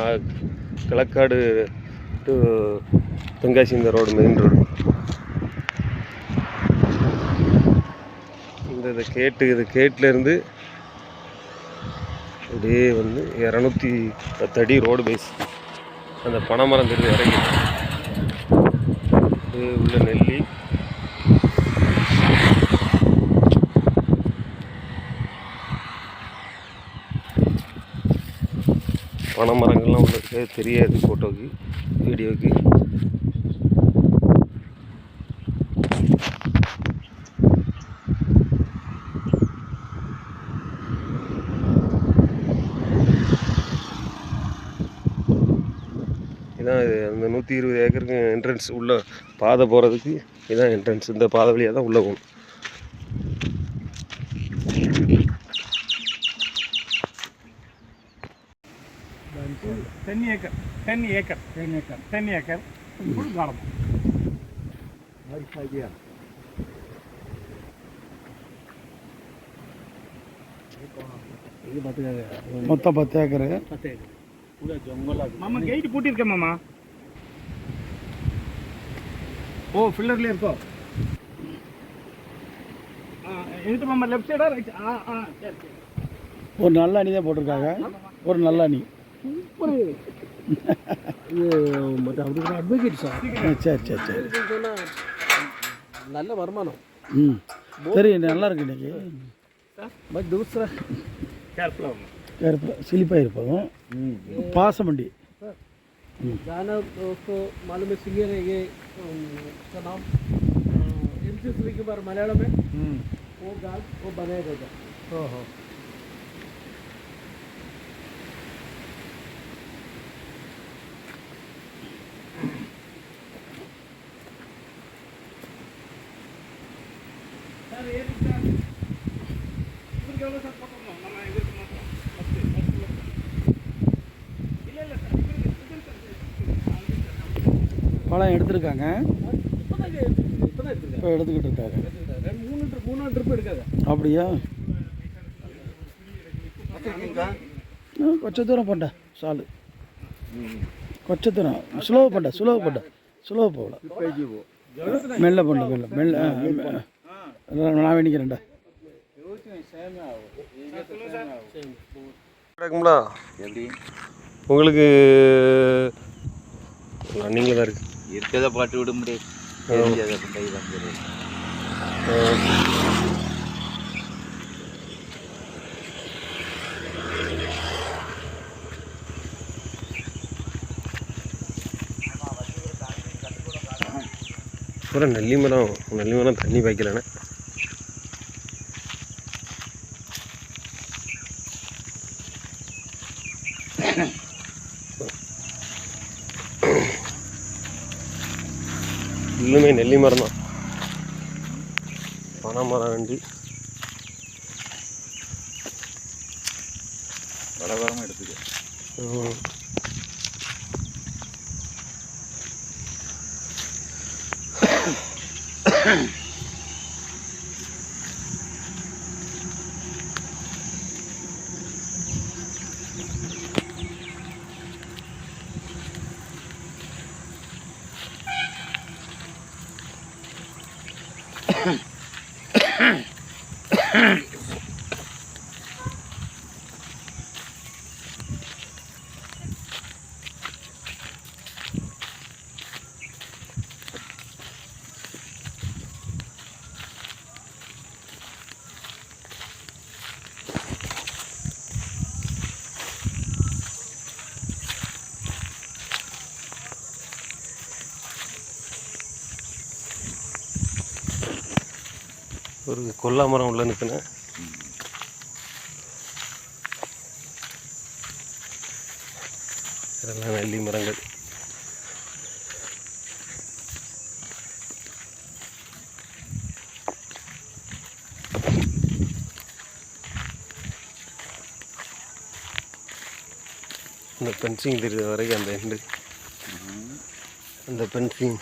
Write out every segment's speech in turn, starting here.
நான் களக்காடு டு தென்காசி இந்த road main road. இந்த இது கேட்டு இது கேட்லேருந்து அப்படியே வந்து இரநூத்தி பத்து அடி ரோடு பேஸ் அந்த பனைமரம் தெரிஞ்சு இறங்கி இது உள்ள நெல்லி. பனைமரங்கள்லாம் உள்ள இருக்க தெரியாது ஃபோட்டோக்கு வீடியோக்கு இதான் இது அந்த நூற்றி இருபது ஏக்கருக்கு என்ட்ரன்ஸ் உள்ள பாதை போகிறதுக்கு இதான் என்ட்ரன்ஸ் இந்த பாதை வழியாக தான் உள்ளே போகணும். ten acre ten acre ten acre ten acre full garden மொத்தம் பத்து ஏக்கரு மாமா கேட் பூட்டிருக்கேன் மாமா ஓ ஃபில்லர்ல இருக்கோ எங்கிட்ட மாமா லெஃப்ட் சைடா ரைட் ஆ ஆ சரி சரி ஒரு நல்ல அணி தான் போட்டிருக்காங்க ஒரு நல்ல அணி அட்வொகேட் சார் ஆ, சரி சரி சரி சொன்னால் நல்ல வருமானம் ம் சரி நல்லா இருக்கு இன்னைக்கு பட் दूसरा கேர்ஃபுல்லா கருப்பு சிலிப்பாக இருப்பதும் பாசமண்டி गाना उसको मालूम है सिंगर है ये अम, उसका नाम एम सी श्रीकुमार मलयालम में वो गाल वो बनाया गया பழம் எடுத்திருக்காங்க. எடுத்துருக்காங்க இப்போ எடுத்துக்கிட்டு இருக்காரு. அப்படியா? கொச்ச தூரம் பண்ண சாலு. கொச்ச தூரம். ஸ்லோ பண்ண ஸ்லோ பண்ண ஸ்லோ போகல மெல்ல பண்ண மெல்ல மெல்ல நான் வேணிக்கிறேன்டா நடக்குங்களா உங்களுக்கு ரன்னிங்கில் தான் இருக்குது இருக்கதை பாட்டு விட முடியாது அப்புறம் நெல்லி மரம் நெல்லி மரம் தண்ணி பாய்க்கலண்ணே. இன்னுமே நெல்லி மரம் தான் பனை மரம் வேண்டி வடவரமாக எடுத்துக்க. ம். Mm-hmm. ஒரு கொல்லா மரம் உள்ள நிற்கினேன் இதெல்லாம் மரங்கள். இந்த பென்சிங் தெரியுற வரைக்கும் அந்த எண்டு அந்த பென்சிங்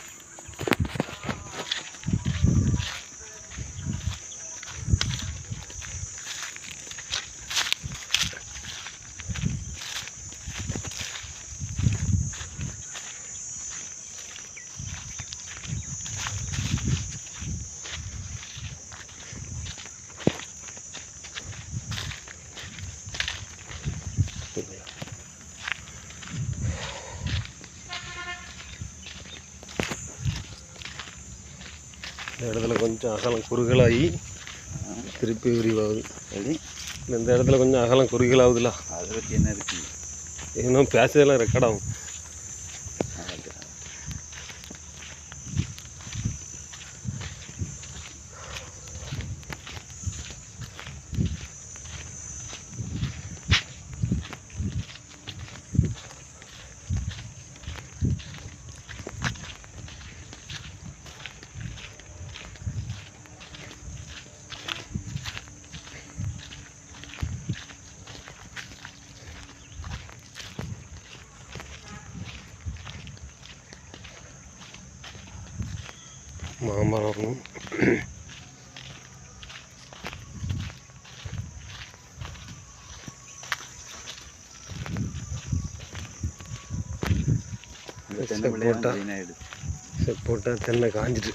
இந்த இடத்துல கொஞ்சம் அகலம் குறுகலாகி திருப்பி விரிவாகுது. எப்படி இந்த இடத்துல கொஞ்சம் அகலம் குறுகலாகுதுல. அதை பற்றி என்ன இருக்கு? இன்னும் பேசுறதெல்லாம் ரெக்கார்ட் ஆகும். மாமரம். போட்டா. தென்னை காஞ்சிட்டு.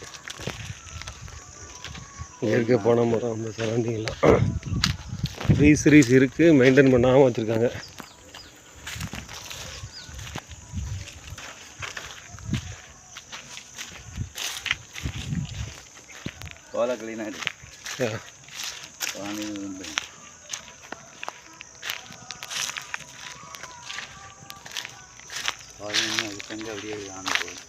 இயற்கை போன மரம் அந்த சரௌண்டிங்லாம் ட்ரீஸ் ரீஸ் இருக்குது மெயின்டைன் பண்ணாமல் வச்சுருக்காங்க. வாணி வந்து அது செஞ்சு அப்படியே ஆன போகுது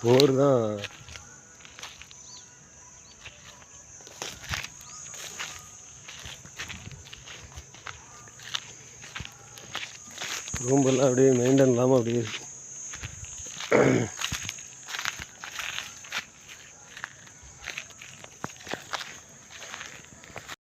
போர் தான். ரூம்பெல்லாம் அப்படியே மெயின்டைன் இல்லாமல் அப்படியே இருக்கும்